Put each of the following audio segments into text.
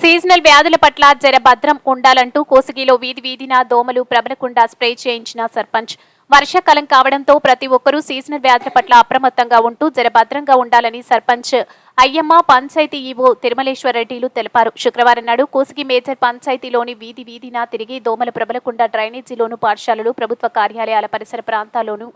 Seasonal వ్యాధుల పట్ల జర భద్రం ఉండాలంటూ కోసిగిలో వీధి వీధిన దోమలు ప్రబలకుండా స్ప్రే చేయించిన సర్పంచ్. వర్షాకాలం కావడంతో ప్రతి ఒక్కరూ సీజనల్ వ్యాధుల పట్ల అప్రమత్తంగా ఉంటూ జర భద్రంగా ఉండాలని సర్పంచ్ అయ్యమ్మ పంచాయతీ ఈవో తిరుమలేశ్వర రెడ్డిలు తెలిపారు. శుక్రవారం నాడు కోసిగి మేజర్ పంచాయతీలోని వీధి వీధిన తిరిగి దోమలు ప్రబలకుండా డ్రైనేజీలోను పాఠశాలలు ప్రభుత్వ కార్యాలయాల పరిసర ప్రాంతాల్లోనూ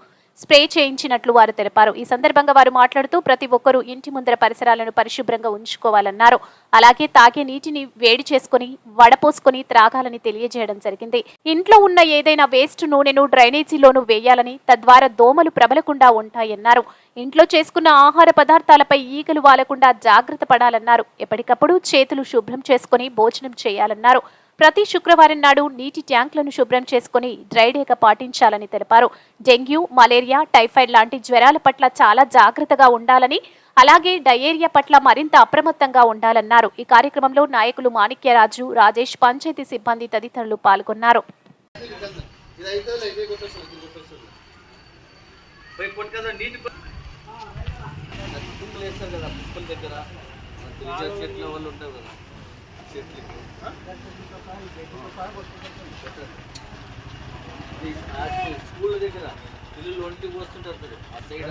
స్ప్రే చేయించినట్లు వారు తెలిపారు. ఈ సందర్భంగా వారు మాట్లాడుతూ ప్రతి ఒక్కరూ ఇంటి ముందర పరిసరాలను పరిశుభ్రంగా ఉంచుకోవాలన్నారు. అలాగే తాగే నీటిని వేడి చేసుకుని వడపోసుకుని త్రాగాలని తెలియజేయడం జరిగింది. ఇంట్లో ఉన్న ఏదైనా వేస్ట్ నూనెను డ్రైనేజీలోనూ వేయాలని తద్వారా దోమలు ప్రబలకుండా ఉంటాయన్నారు. ఇంట్లో చేసుకున్న ఆహార పదార్థాలపై ఈగలు వాలకుండా జాగ్రత్త పడాలన్నారు. ఎప్పటికప్పుడు చేతులు శుభ్రం చేసుకుని భోజనం చేయాలన్నారు. ప్రతి శుక్రవారం నాడు నీటి ట్యాంకులను శుభ్రం చేసుకుని డ్రైడేక పాటించాలని తెలిపారు. డెంగ్యూ మలేరియా టైఫాయిడ్ లాంటి జ్వరాల పట్ల చాలా జాగ్రత్తగా ఉండాలని అలాగే డయేరియా పట్ల మరింత అప్రమత్తంగా ఉండాలన్నారు. ఈ కార్యక్రమంలో నాయకులు మాణిక్యరాజు రాజేష్ పంచాయతీ సిబ్బంది తదితరులు పాల్గొన్నారు. దగ్గర. చెట్లకి స్కూల్ దగ్గర పిల్లలు ఒంటికి వస్తుంటారు చూడు, ఆ సైడ్